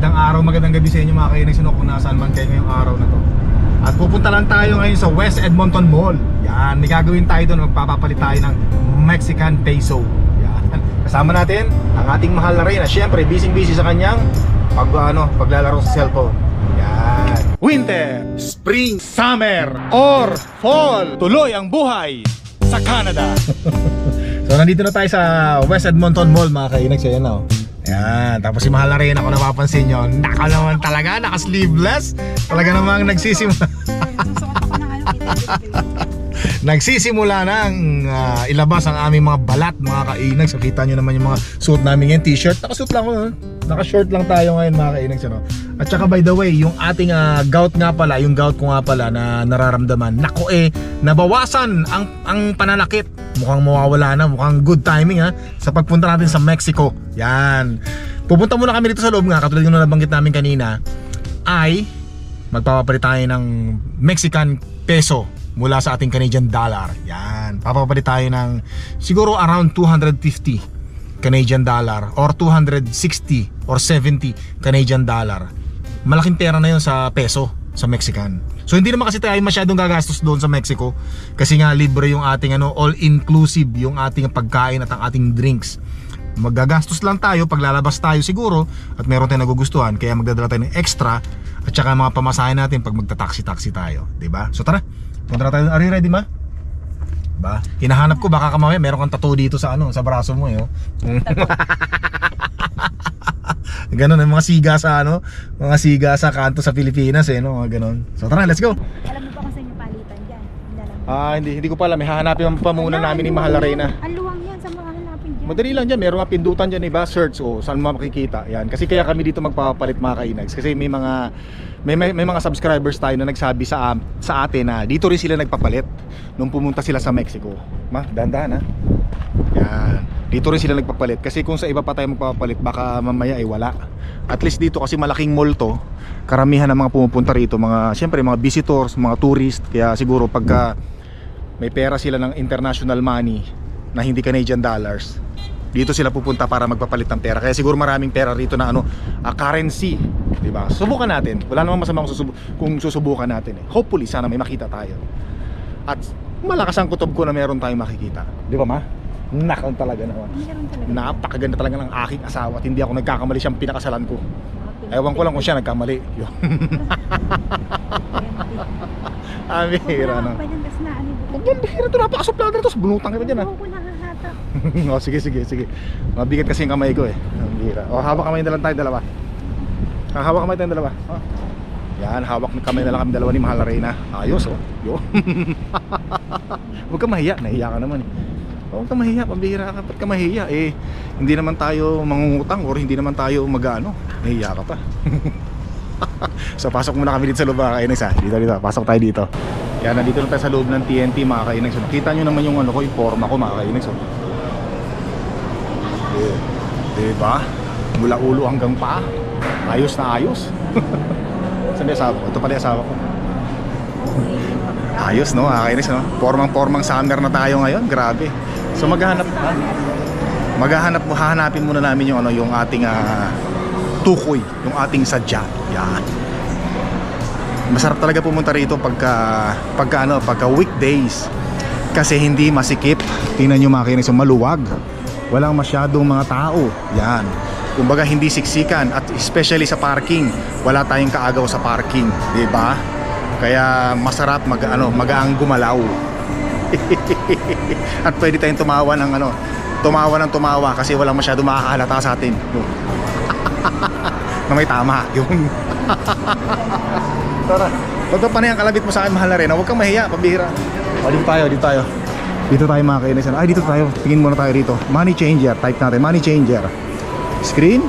Magandang araw, magandang gabi sa inyo mga kainis no, kung nasaan man kayo ngayong araw na to. At pupunta lang tayo ngayon sa West Edmonton Mall. Yan, may gagawin tayo doon, magpapapalit tayo ng Mexican peso. Yan. Kasama natin ang ating mahal na Reyna. Siyempre, busy-busy sa kanyang pag, ano, paglalaro sa cellphone. Yan. Winter, Spring, Summer, or Fall. Tuloy ang buhay sa Canada. so nandito na tayo sa West Edmonton Mall mga kainags. Ayan na oh. Yan, tapos si Mahal na rin ako napapansin nyo. Naka naman talaga, naka sleeveless Talaga namang nagsisimula Nagsisimula ng ah, ilabas ang aming mga balat mga kainag. So kita nyo naman yung mga suit namin ngayon T-shirt, nakasuit lang ako no? Naka-short lang tayo ngayon mga kainag no? At saka by the way, yung ating ah, gout nga pala Yung gout ko nga pala na nararamdaman. Nako eh, nabawasan ang, ang pananakit. Mukhang mawawala na, mukhang good timing ha Sa pagpunta natin sa Mexico. Yan. Pupunta muna kami dito sa loob nga. Katulad yung nabanggit namin kanina Ay magpapapalit tayo ng Mexican peso mula sa ating Canadian dollar. Yan. Papapalit tayo ng siguro around 250 Canadian dollar or 260 or 70 Canadian dollar. Malaking pera na yun sa peso sa Mexican. So hindi naman kasi tayo masyadong gagastos doon sa Mexico kasi nga libre yung ating ano all inclusive yung ating pagkain at ang ating drinks magagastos lang tayo pag lalabas tayo siguro at meron tayong nagugustuhan kaya magdadala tayo ng extra at saka mga pamasahe natin pag magta-taxi-taxi tayo, 'di ba? So tara, punta tayo. Are you ready ma? Ba? Hinahanap ko baka kamaya meron kang tattoo dito sa ano, sa braso mo eh. oh. Ganon yung mga siga sa ano, mga siga sa kanto sa Pilipinas eh, no, mga ganon. So tara, let's go. Alam mo ba kung saan yung palitan alam. Ah, hindi hindi ko pala may hahanapin pa muna namin ni ang Mahal Arena. Ang luwang yan sa mga hanapin dyan. Madali lang dyan, meron mga pindutan dyan iba, search o saan mo makikita. Yan. Kasi kaya kami dito magpapalit mga kainags. Kasi may mga may, may, may mga subscribers tayo na nagsabi sa am- sa atin na dito rin sila nagpapalit nung pumunta sila sa Mexico. Ma, dahan-dahan ha. Yan. Dito rin sila nagpapalit kasi kung sa iba pa tayo magpapalit baka mamaya ay wala. At least dito kasi malaking mall to. Karamihan ng mga pumupunta rito, mga syempre mga visitors, mga tourist, kaya siguro pagka may pera sila ng international money na hindi Canadian dollars dito sila pupunta para magpapalit ng pera. Kaya siguro maraming pera rito na ano ah, currency di ba? Subukan natin. Wala namang masama kung, susubu- kung susubukan natin eh. hopefully sana may makita tayo. At malakas ang kutob ko na meron tayong makikita. Di ba ma? Nakaw talaga naman. Talaga. napakaganda talaga ng aking asawa at hindi ako nagkakamali siyang pinakasalan ko. Ewan ko lang kung siya nagkamali. Yun. Amira no Yan, bihira ito, napakasuplado na. ito. Bunutan kita dyan ah. O sige, sige, sige. Mabigat kasi yung kamay ko eh. Bihira. O, hawak kamay na lang tayo dalawa. Ah, hawak kamay tayong dalawa. Oh. Yan, hawak kamay na lang kami dalawa ni Mahal Reyna. Ayos oh. Yo. Huwag ka mahiya, nahiya ka naman eh. Huwag ka mahiya, pambihira ka. Ba't ka mahiya? Eh, hindi naman tayo mangungutang or hindi naman tayo magano. Nahiya ka pa. so pasok muna kami dito sa loob mga kainags ha. Dito dito, pasok tayo dito. Yan, nandito na tayo sa loob ng TNT mga kainags. So, nakita nyo naman yung ano ko, yung forma ko mga kainags. So. Eh, diba? Mula ulo hanggang paa. Ayos na ayos. Saan yung asawa ko? Ito pala yung asawa ko. Ayos no, mga kainags no? Formang-formang summer na tayo ngayon, grabe. So maghahanap, ha? maghahanap mo, hahanapin muna namin yung ano, yung ating ah, tukoy, yung ating sadya. Yan. Masarap talaga pumunta rito pagka pagka ano, pagka weekdays. Kasi hindi masikip. Tingnan niyo mga kinis, maluwag. Walang masyadong mga tao. Yan. Kumbaga hindi siksikan at especially sa parking, wala tayong kaagaw sa parking, 'di ba? Kaya masarap mag ano, magaang gumalaw. at pwede tayong tumawa ng ano, tumawa ng tumawa kasi walang masyadong makakahalata sa atin. na may tama yung Tara. Ka pa na yung kalabit mo sa akin, mahal na rin. Huwag kang mahiya, pambihira. O, dito tayo, dito tayo. Dito tayo mga kainis. Ay, dito tayo. Tingin muna tayo dito. Money changer. Type natin. Money changer. Screen.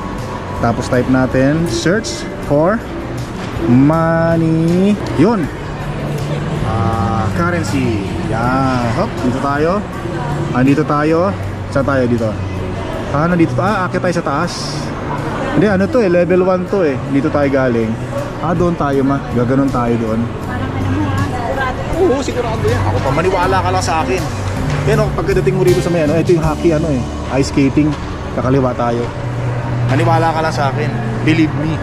Tapos type natin. Search for money. Yun. Ah, currency. Yan. Hop, dito tayo. Andito tayo. Saan tayo dito? Ah, nandito. Ah, akit tayo sa taas. Hindi, ano to eh. Level 1 to eh. Dito tayo galing. Ah, doon tayo ma. Gaganon tayo doon. Ano sigurado. Oo, sigurado yan. Ako pa, maniwala ka lang sa akin. Pero pagkadating mo rito sa may ano, ito yung hockey ano eh, ice skating, kakaliwa tayo. Maniwala ka lang sa akin. Believe me,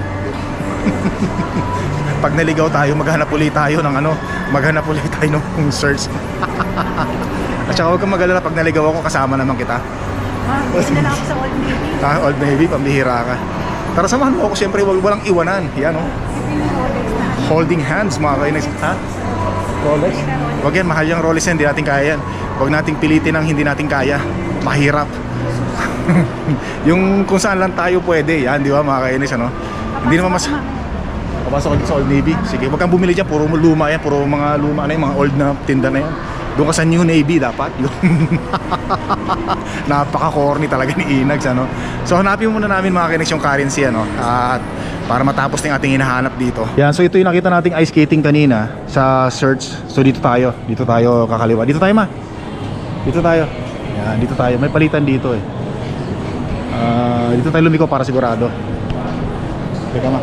Pag naligaw tayo, maghanap ulit tayo ng ano, maghanap ulit tayo ng search. At saka huwag kang magalala pag naligaw ako, kasama naman kita. Ha? Hindi na ako sa Old Navy. Ah, Old Navy, pambihira ka. Tara samahan mo ako, siyempre wag walang iwanan. Yan oh. Rolex na. Holding hands mga kainis. Ha? Rolex? Wag yan, mahal yung Rolex yan, hindi natin kaya yan. Huwag nating pilitin ang hindi natin kaya. Mahirap. yung kung saan lang tayo pwede, yan, di ba mga kainis, ano? Hindi naman mas... Papasok dito sa Old Navy. Sige, huwag kang bumili dyan. Puro luma yan. Puro mga luma na yan. Mga old na tinda na yan. Doon ka sa New Navy dapat. Napaka-corny talaga ni Inags. Ano? So hanapin muna namin mga kinex yung currency. Ano? At para matapos yung ating hinahanap dito. Yan, so ito yung nakita nating ice skating kanina sa search. So dito tayo. Dito tayo kakaliwa. Dito tayo ma. Dito tayo. Yan, dito tayo. May palitan dito eh. Ah, dito tayo lumiko para sigurado. Teka ma.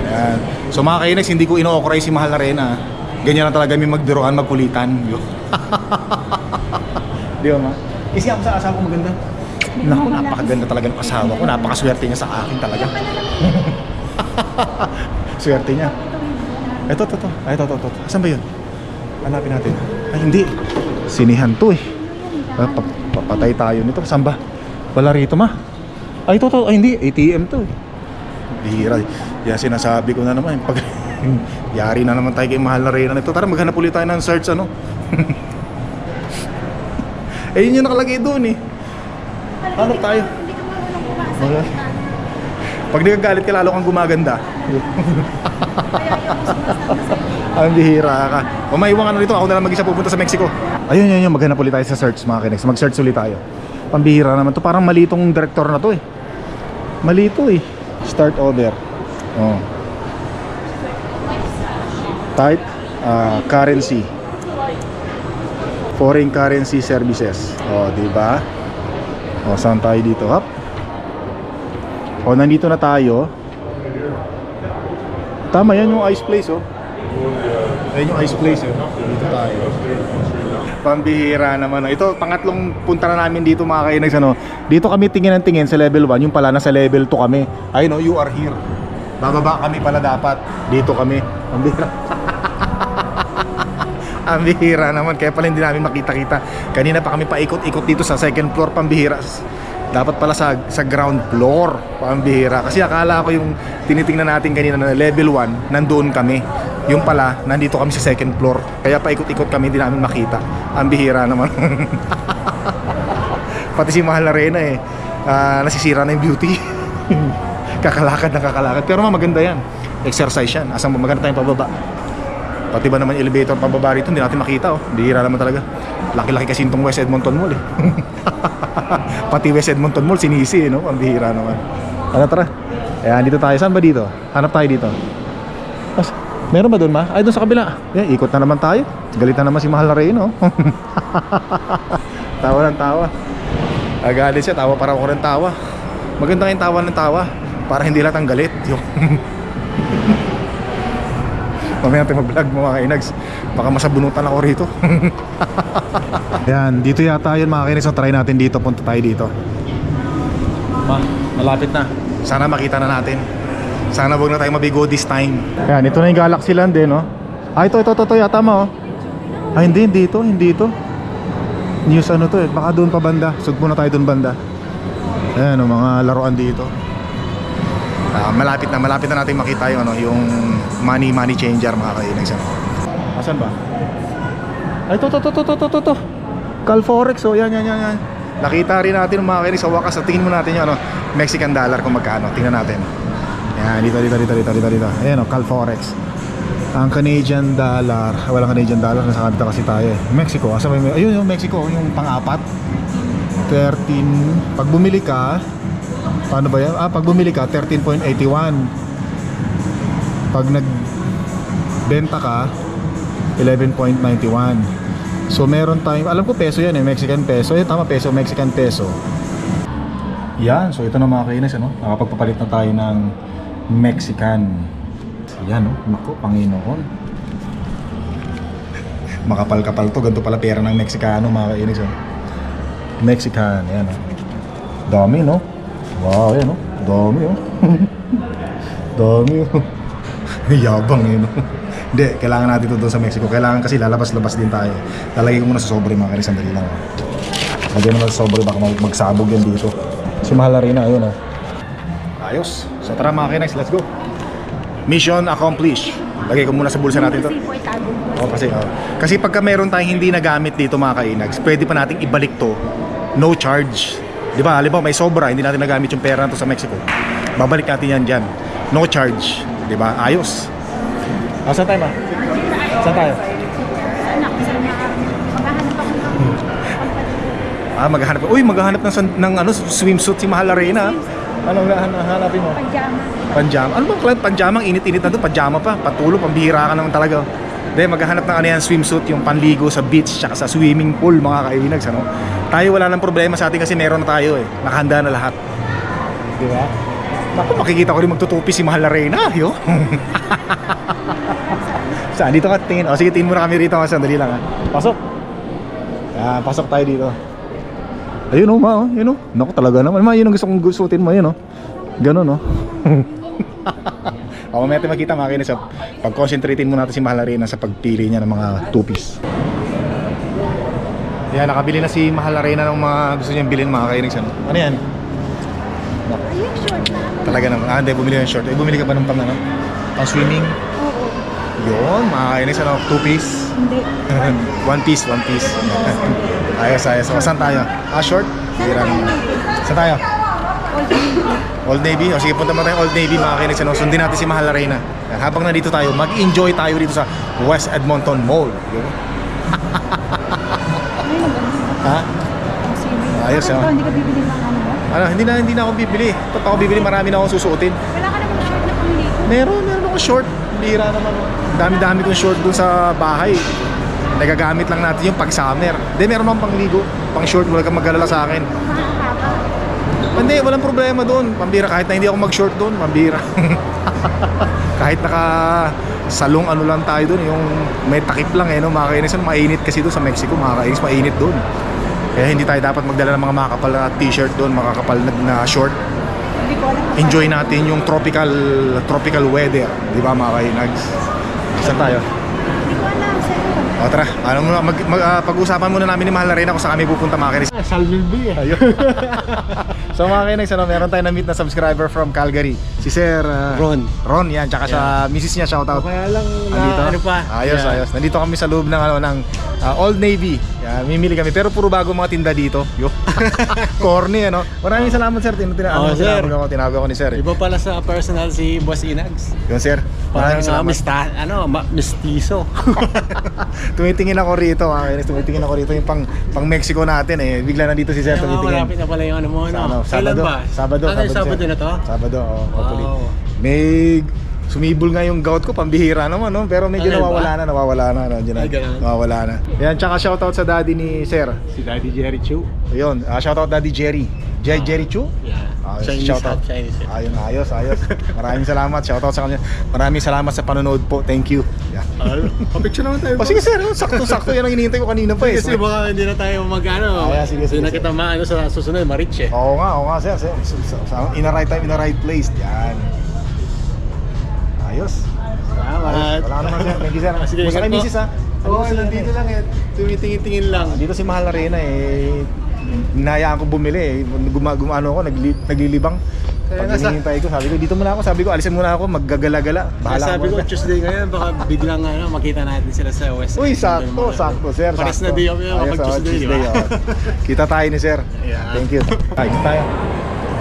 Ayan. So mga kainex, hindi ko ino-okray si Mahal Arena. Ganyan lang talaga may magbiroan, magkulitan. Yo. Di ba ma? Kasi ako sa asawa ko maganda. Naku, napakaganda talaga ng asawa ko. Napakaswerte niya sa akin talaga. Swerte niya. Ito, ito, ito. Ay, ito, ito, ito. Saan ba yun? Hanapin natin. Ay, hindi. Sinihan to eh. Ah, pa- papatay tayo nito. Saan ba? Wala rito ma. Ay, ito, ito. Ay, hindi. ATM to eh. Bihira. Yan sinasabi ko na naman. Pag yari na naman tayo kay mahal na reyna nito. Tara, maghanap ulit tayo ng search ano. eh, yun yung nakalagay doon eh. Ano tayo? Wala. Pag nagagalit ka, lalo kang gumaganda. Ang bihira ka. O may iwan ka na rito, ako na lang mag-isa pupunta sa Mexico. Ayun, yun, yun. Maghanap ulit tayo sa search mga kinex. Mag-search ulit tayo. Pambihira naman to. Parang mali tong director na to eh. Mali to eh. Start order. Oh. Type ah, currency. Foreign currency services. Oh, di ba? O, saan tayo dito? Hop. O, nandito na tayo. Tama, yan yung ice place, oh. Yan yung ice place, oh. Dito tayo. Pambihira naman. oh. Ito, pangatlong punta na namin dito mga kainags. Ano. Dito kami tingin ng tingin sa level 1. Yung pala nasa level 2 kami. Ayun, oh, you are here. Bababa kami pala dapat. Dito kami. Pambihira. Ang bihira naman, kaya pala hindi namin makita-kita. Kanina pa kami paikot-ikot dito sa second floor, pambihira. Dapat pala sa, sa ground floor, pambihira. Kasi akala ko yung tinitingnan natin kanina na level 1, nandoon kami. Yung pala, nandito kami sa second floor. Kaya paikot-ikot kami, hindi namin makita. Ang bihira naman. Pati si Mahal Arena eh, ah, nasisira na yung beauty. kakalakad na kakalakad. Pero maganda yan. Exercise yan. Asang maganda tayong pababa. Pati ba naman elevator pababa rito, hindi natin makita oh. Bihira naman talaga. Laki-laki kasi itong West Edmonton Mall eh. Pati West Edmonton Mall sinisi eh, no? Ang bihira naman. Ano tara? Ayan, dito tayo. Saan ba dito? Hanap tayo dito. As, meron ba doon ma? Ay, doon sa kabila. Yeah, ikot na naman tayo. Galit na naman si Mahal na Rey, no? tawa ng tawa. Agalit siya, tawa para ako rin tawa. Maganda yung tawa ng tawa. Para hindi lahat ang galit. Yung Mamaya natin mag-vlog mga kainags. Baka masabunutan ako rito. Yan, dito yata yun mga kainags. So, try natin dito. Punta tayo dito. Ma, malapit na. Sana makita na natin. Sana wag na tayo mabigo this time. Yan, ito na yung Galaxy Land eh, no? Ah, ito, ito, ito, ito yata mo, oh. Ah, hindi, hindi ito, hindi ito. News ano to eh, baka doon pa banda. Sugpo na tayo doon banda. Ayan, oh, mga laruan dito uh, malapit na malapit na natin makita yung ano yung money money changer mga kainags ano. Asan ba? Ay to to to to to to to. Calforex oh yan yan yan yan. Nakita rin natin mga kainags sa wakas. Tingin mo natin yung ano Mexican dollar kung magkano. Tingnan natin. Yan dito dito dito dito dito dito. Ayan oh Calforex. Ang Canadian dollar, ah, walang Canadian dollar, nasa kanita kasi tayo eh. Mexico, ah, asa may, ayun yung Mexico, yung pang-apat. 13, pag bumili ka, paano ba yan? Ah, pag bumili ka, 13.81. Pag nagbenta ka, 11.91. So meron tayong, alam ko peso yan eh, Mexican peso. Eh, tama peso, Mexican peso. Yan, so ito na mga kainis, ano? Nakapagpapalit na tayo ng Mexican. Yan, no? Naku, Panginoon. Makapal-kapal to. Ganito pala pera ng Mexicano, mga kainis, oh. Mexican, yan, oh. Dami, no? Wow, yan, no? Dami, oh. Dami. Yabang yun. Hindi, kailangan natin ito doon sa Mexico. Kailangan kasi lalabas-labas din tayo. Lalagay ko muna sa sobre mga kanis. Sandali lang. oh. Lagay mo na sa sobre baka mag- magsabog yan dito. Si Mahal Arena, ayun oh. Ayos. So tara mga kinex, let's go. Mission accomplished. Lagay ko muna sa bulsa natin to. Kasi portable po. Oo, kasi, oo. kasi pagka meron tayong hindi nagamit dito mga kainags, pwede pa nating ibalik to, no charge. Di ba? Halimbawa may sobra, hindi natin nagamit yung pera na to sa Mexico. Babalik natin yan dyan. No charge. Di ba? Ayos. Ah, saan tayo ba? Saan tayo? Ma- ng Ah, maghahanap. Uy, maghahanap ng, ng ano, swimsuit si Mahal Arena. Ano hanapin mo? pajama. Panjama. Ano bang? Panjama, ang init-init na doon. Panjama pa. Patulog, pambihira ka naman talaga. Hindi, maghahanap ng ano yan, swimsuit, yung panligo sa beach, tsaka sa swimming pool, mga kainags, ano? Tayo wala nang problema sa atin kasi meron na tayo eh. Nakahanda na lahat. Di ba? Naku, makikita ko rin magtutupi si Mahal Arena, yo. Saan? Dito ka tingin. O sige, tingin muna kami rito. Sandali lang ha. Pasok. Yan, pasok tayo dito. Ayun oh, ma, oh. Yun oh. Naku, talaga naman. Ma, yun ang gusto kong gusutin mo, yun oh. Ganun oh. Ako mamaya tayo makita mga kinis. Pag-concentratein muna natin si Mahal Arena sa pagpili niya ng mga two-piece. Yan, nakabili na si Mahal Arena ng mga gusto niyang bilhin mga kinis. Ano, ano yan? Ayun, short na ano. Talaga naman. Ah, hindi, bumili ng short. Eh, bumili ka ba ng pang ano? Pang swimming? Oo. Yun, mga kinis. Ano, two-piece? Hindi. one piece, one piece. ayos, ayos. So, saan tayo? Ah, short? Saan Hirang. tayo? Saan tayo? Old Navy. Old Navy? O sige, punta mo tayo Old Navy mga kinis. Ano, sundin natin si Mahal. Yan, habang nandito tayo, mag-enjoy tayo dito sa West Edmonton Mall. Maganda. Ha? Ayos, Bakit to? Hindi ka bibili ng ano? Ano, hindi na hindi na ako bibili. Pag ako bibili, marami na akong susuotin. Wala ka namang short na pamiligo. Meron, meron akong short. Bira naman. oh. Dami-dami kong short dun sa bahay. Nagagamit lang natin yung pag summer. Hindi, meron akong pangligo. Pang short, wala kang mag-alala sa akin. Hindi, walang problema doon. Pambira, kahit na hindi ako mag-short doon, pambira. kahit naka salong ano lang tayo doon, yung may takip lang eh, no? mga kainis, ano, mainit kasi doon sa Mexico, mga kainis, mainit doon. Kaya hindi tayo dapat magdala ng mga makakapal na t-shirt doon, makakapal na, na short. Hindi ko alam. kung Enjoy natin yung tropical tropical weather, di ba mga kainags? Saan tayo? Hindi ko alam sa'yo. O tara, ano muna, mag, mag, ah, pag-usapan muna namin ni Mahal Arena kung saan kami pupunta mga kainis. Salvilby eh. Ayun. so mga kainex, ano, meron tayo na-meet na subscriber from Calgary. Si Sir uh, Ron. Ron, yan. Tsaka sa misis niya, shoutout. Kaya lang na ano pa. Ayos, Yeah. ayos. Nandito kami sa loob ng, ano, ng uh, Old Navy. Yan, mimili kami. Pero puro bago mga tinda dito. Yo. Corny, ano. Maraming salamat, Sir. Tin, tin, ano, Oh, sir. tinawag ako, tinawag ako ni Sir. eh. Iba pala sa personal si Boss Inags. Yun, Sir. Parang Maraming uh, salamat. mista, ano, ma- mistiso. tumitingin ako rito, mga kainex. Tumitingin ako rito yung pang, pang Mexico natin, eh. Bigla nandito si Sir. Nga, Tumitingin. malapit na pala yung ano mo, Sa ano. ano, Kailan Sabado. ba? Sabado, Ano Sabado, Sabado sir. na to? Sabado, hopefully. Wow. May sumibol nga yung gout ko, pambihira naman, no? Pero medyo Ano nawawala ba? na, nawawala na, nandiyan na. Ay, ganun. Nawawala na. Yan, tsaka shoutout sa daddy ni Sir. Si Daddy Jerry Chu. Ayun, ah, shoutout daddy Jerry. J- Jerry Chu? Yeah. Ah, Chinese shoutout. half Chinese. eh. Ayun, ayos, ayos. Maraming salamat. Shoutout sa kanya. Maraming salamat sa panonood po. Thank you. Yeah. Ano? Pa-picture naman tayo. Oh, sige sir, oh, sakto-sakto yan ang hinihintay ko kanina pa eh. Kasi baka hindi na tayo mag-ano. Ah, sige, sige, Hindi na sige. kita maano sa susunod, ma-reach eh. Oo nga, oo nga sir. sir. Sa- sa- sa- In the right time, in the right place. Yan. Ayos. Salamat. Wala ka naman sir. Thank you sir. Sige, Basta kay misis ha. Oo, Ano kasi nandito lang eh. Tumitingin-tingin lang. Dito si Mahal Arena eh. Hinayaan ko bumili eh. Guma, guma, ano ako, nagli, naglilibang. Kaya Pag nga hinihintay ko, sabi ko, dito muna ako. Sabi ko, alisin muna ako, maggagala-gala. Kaya Bahala sabi ko. Tuesday ngayon, baka biglang ano, makita natin sila sa West. Uy, sakto, Mga- sakto, sir. Pares na day kami Ayos, kapag oh, Tuesday, di ba? oh. Kita tayo ni sir. Yeah. Thank you. Ay, kita tayo.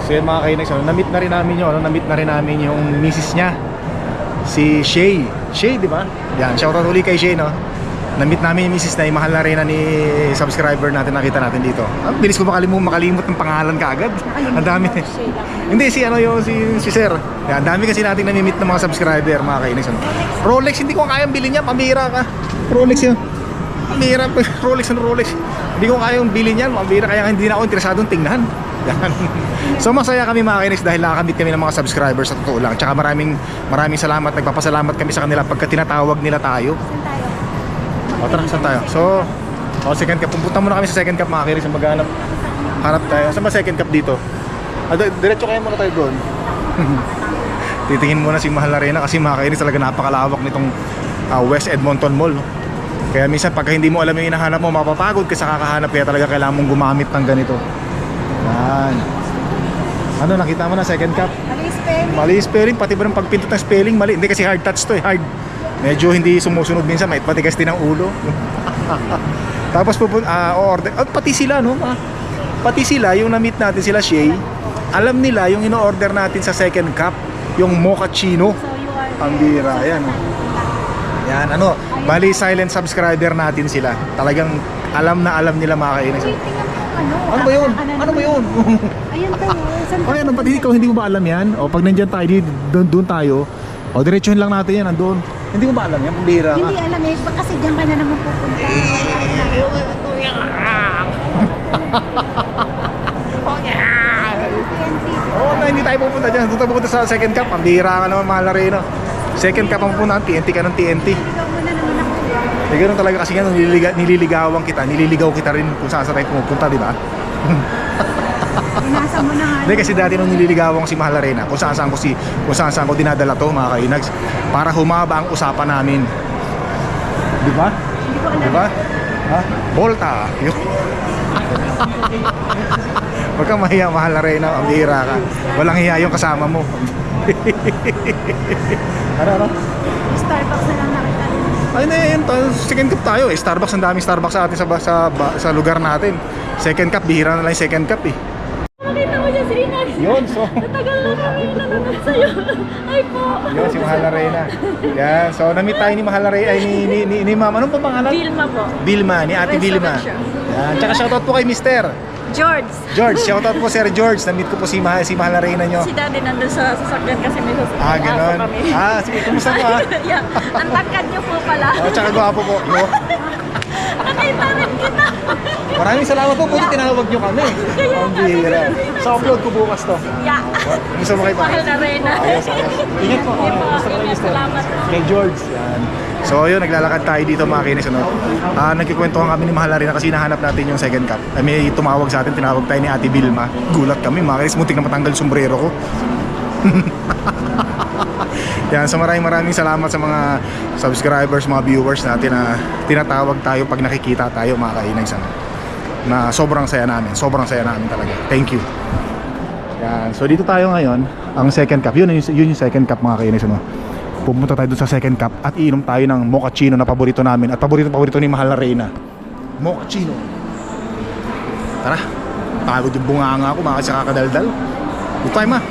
So yun mga kainex, ano, na-meet na rin namin yung, ano, na-meet na rin namin yung misis niya. Si Shay. Shay, di ba? Yan, shoutout uli kay Shay, no? Na-meet namin yung misis na yung mahal na rin na ni subscriber natin nakita natin dito. Ang bilis ko makalimut, makalimut ng pangalan kaagad. Ang dami. Hindi, si ano yung si, si Sir. Yan, dami kasi nating namimit ng mga subscriber, mga kainis. Ano. Rolex, hindi ko kayang bilhin yan, pambira ka. Rolex yun. Pambira, Rolex and Rolex. Hindi ko kayang bilhin yan, pambira, kaya hindi na ako interesadong tingnan. Yan. so masaya kami mga kainis dahil nakakamit kami ng mga subscribers sa totoo lang. Tsaka maraming maraming salamat, nagpapasalamat kami sa kanila pagka tinatawag nila tayo. O tara, saan tayo? So, o second cup. Pupunta muna kami sa second cup mga kainis. Maghanap. Hanap tayo. Saan ba second cup dito? Ah, di- diretso kaya muna tayo doon. titingin muna si Mahal Arena kasi mga kainis talaga napakalawak nitong ah, West Edmonton Mall. no? Kaya minsan pagka hindi mo alam yung hinahanap mo, mapapagod ka sa kakahanap kaya talaga kailangan mong gumamit ng ganito. Yan. Ano, nakita mo na second cup? Mali spelling. Mali spelling, pati ba ng pagpindot ng spelling, mali. Hindi kasi hard touch to eh, hard. Medyo hindi sumusunod minsan, may patigas din ang ulo. Tapos pupun ah order, at pati sila no, ah, pati sila yung na-meet natin sila Shay, alam nila yung ino-order natin sa second cup, yung mochaccino. So you are... Ang bira, yan. oh. Yan, ano, bali silent subscriber natin sila. Talagang alam na alam nila mga kainis. Ano. Ano ba yun? Ano ba yun? Ayun tayo. Saan O yan, pati ikaw hindi mo ba alam yan? O pag nandyan tayo, doon, doon tayo. O diretsuhin lang natin yan, nandun. Hindi mo ba alam yan? Pambira ka. Hindi alam eh. Kasi diyan ka na naman pupunta. PNP. Oo na, hindi tayo pupunta dyan. Doon tayo pupunta sa second cup. Pambira ka naman, mahal na rin. No? Second cup ang pupunta, TNT ka ng TNT. Ikaw muna naman ako. Eh, ganun talaga kasi nga, nung nililiga, nililigawan kita, nililigaw kita rin kung saan saan tayo pumupunta, di ba? Binasa mo na nga. Hindi kasi dati nung nililigawan ko si Mahal Arena, kung saan saan ko si kung saan saan ko dinadala to mga kainags para humaba ang usapan namin. Di ba? Hindi ko alam. Di ba? Ha? Volta. Yun. Huwag kang mahiya, Mahal Arena, ang bihira ka. Walang hiya yung kasama mo. ano, ano? Ay na yun, second cup tayo eh. Starbucks, ang daming Starbucks sa atin sa, sa, ba- sa lugar natin. Second cup, bihira na lang yung second cup eh. Nakita ko siya si Inax. Yun, so. Natagal na kami nanonood sa'yo. Ay po. Yun, si Mahal Arena. Yan, so na-meet tayo ni Mahal Arena, ay ni, ni, ni, ni Ma'am. Anong pa pangalan? Vilma po. Vilma, ni Ate Vilma. Yan, tsaka shoutout po kay Mister. George. George, shoutout po Sir George. Na-meet ko po si Mahal, si Mahal Arena nyo. Si daddy nandun sa sasakyan kasi may sasakyan. Ah, kami. Ah, sige, kumusta po ah? yeah. Ang tangkad niyo po pala. Oh, tsaka gwapo po. No? Nakita rin kita. Maraming salamat po. Buti tinawag nyo kami. Ang bihira. Sa upload ko bukas to. Yeah. Gusto mo kayo pa? Mahal na rin. Ayos, ayos. Ingat po. Po. Kayo, Ingat. Mister. Salamat po. Kay George. Yan. So yun, naglalakad tayo dito mga kinis. Ano? Ah, nagkikwentuhan kami ni Mahal Arena kasi nahanap natin yung second cup. Ay, may tumawag sa atin, tinawag tayo ni Ate Vilma. Gulat kami mga kinis. Muntik na matanggal sombrero ko. Yan, so maraming maraming salamat sa mga subscribers, mga viewers natin na tinatawag tayo pag nakikita tayo mga kainags. Ano? Na sobrang saya namin, sobrang saya namin talaga. Thank you. Yan, so dito tayo ngayon, ang second cup. Yun, yun, yun yung second cup mga kainags. Ano? Pumunta tayo dun sa second cup at iinom tayo ng mochaccino na paborito namin at paborito paborito ni Mahal na Reyna. Mochaccino. Tara, pagod yung bunganga ako mga kakadaldal. Dito tayo ma.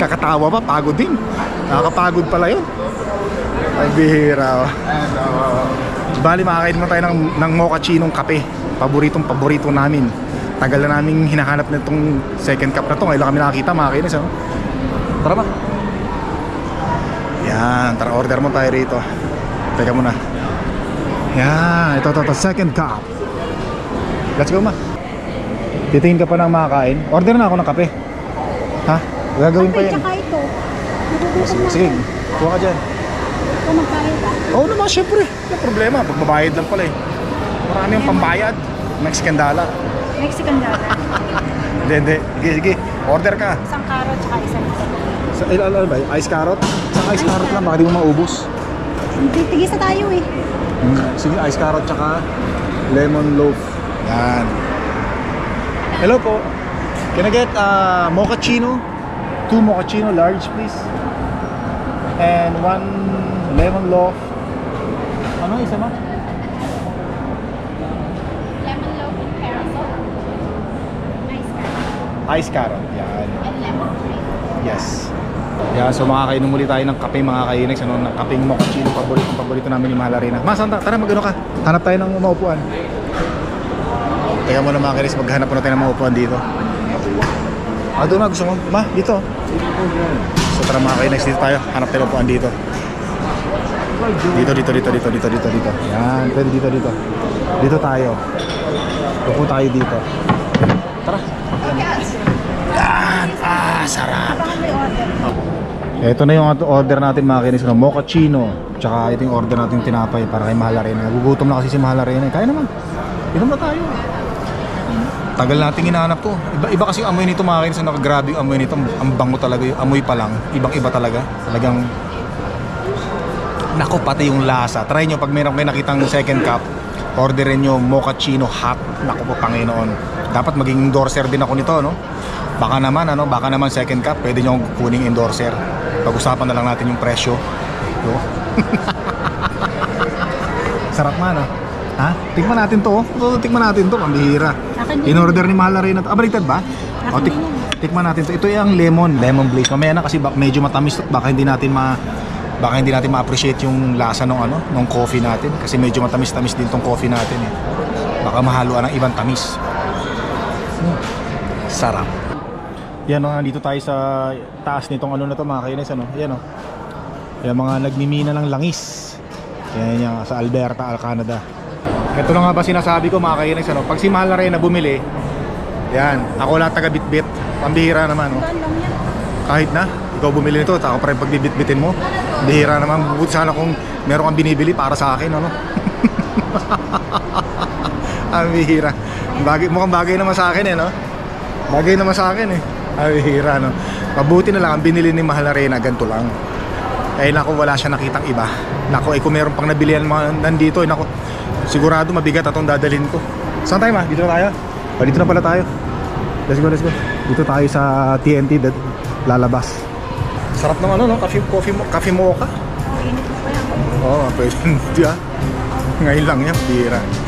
Kakatawa pa, pagod din. Nakakapagod pala yun. Ay, bihira. oh. Bali, makakain mo tayo ng, ng mochacchinong kape. Paboritong paborito namin. Tagal na namin hinahanap na itong second cup na to. Ngayon kami nakakita, mga kainis. Oh. Tara ba? Yan, tara order mo tayo rito. Teka muna. Yan, ito, ito, ito, second cup. Let's go, ma. Titingin ka pa ng makakain. Order na ako ng kape. Ha? Gagawin pa yan. Tsaka ito. Sige, sige. Kuha ka dyan. Kung magkaya ba? Oo naman, syempre. May problema. Magbabayad lang pala eh. Marami yung pambayad. Mexican dollar. Mexican dollar. Hindi, hindi. Sige, sige. Order ka. Isang carrot tsaka isang isa. Sa, il, ano ba? yun? Ice carrot? Sa ice carrot lang, baka di mo maubos. Tigis na tayo eh. Mm, Sige, ice carrot tsaka lemon loaf. Yan. Hello po. Can I get uh, mochaccino? Two mochaccino large, please. And one lemon loaf. Ano isa ma? Lemon loaf and parasol. Nice carrot. Ice carrot. Yan. Yes. Yeah, so makakainom muli tayo ng kape mga kainags, ano, ng kapeng mochaccino, paborito paborito namin ni Mahal Arena. Ma, saan ta- tara magano ka. Hanap tayo ng maupuan. Teka muna mga kainis, maghanap muna tayo ng maupuan dito. Ah, doon na, gusto mo? Ma, dito. So tara mga kainags, dito tayo. Hanap tayo ng upuan dito. Dito, dito, dito, dito, dito, dito, dito. Yan, pwede dito, dito. Dito tayo. Upo tayo dito. Tara. Yan. Ah, sarap. Ito na yung order natin mga kinis no? mochaccino. Tsaka ito yung order natin tinapay para kay Mahal Arena. Nagugutom na kasi si Mahal Arena. Kaya naman. Inom na tayo. Tagal nating hinahanap to. Iba, iba kasi amoy nito mga kainis. Ano, grabe yung amoy nito. Ang bango talaga. Yung amoy pa lang. Ibang iba talaga. Talagang Nako, pati yung lasa. Try nyo pag meron kayo nakitang second cup, orderin nyo mochaccino hot. Nako po, Panginoon. Dapat maging endorser din ako nito, no? Baka naman, ano, baka naman second cup, pwede nyo akong kuning endorser. Pag-usapan na lang natin yung presyo. No? Sarap man, ah. Ha? Tikman natin to, oh. Tikman natin to, pambihira. In-order ni Mahal rin na to. Ah, baliktad ba? Akin O, tik tikman natin to. Ito yung lemon, lemon blaze. Mamaya na kasi bak- medyo matamis to. Baka hindi natin ma baka hindi natin ma-appreciate yung lasa ng ano, ng coffee natin kasi medyo matamis-tamis din tong coffee natin eh. Baka mahaluan ng ibang tamis. Mm. Sarap. Yan o, dito tayo sa taas nitong ano na to mga kainis ano. Yan o. Yan mga nagmimina ng langis. Yan yan sa Alberta, Al Canada. Ito na nga ba sinasabi ko mga kainis ano. Pag si Mahal na bumili, yan, ako lang taga bitbit. Pambihira naman oh. Yan? Kahit na, ikaw bumili nito, ako pa rin pagbibit-bitin mo. Bihira naman, bubuti sana kung meron kang binibili para sa akin, ano? Ang bihira. Bagay, mukhang bagay naman sa akin eh, no? Bagay naman sa akin eh. Ang bihira, no? Mabuti na lang, ang binili ni Mahal Arena, ganito lang. Eh, naku, wala siya nakitang iba. Naku, eh, kung meron pang nabilihan mga nandito, eh, naku, sigurado mabigat atong dadalhin ko. Saan tayo, ma? Dito na tayo? O, dito na pala tayo. Let's go, let's go. Dito tayo sa TNT, that lalabas. Sarap ng ano, no? Coffee, coffee, coffee mocha. Oh. Oo, oh, pwede. Ngayon lang yan, bira.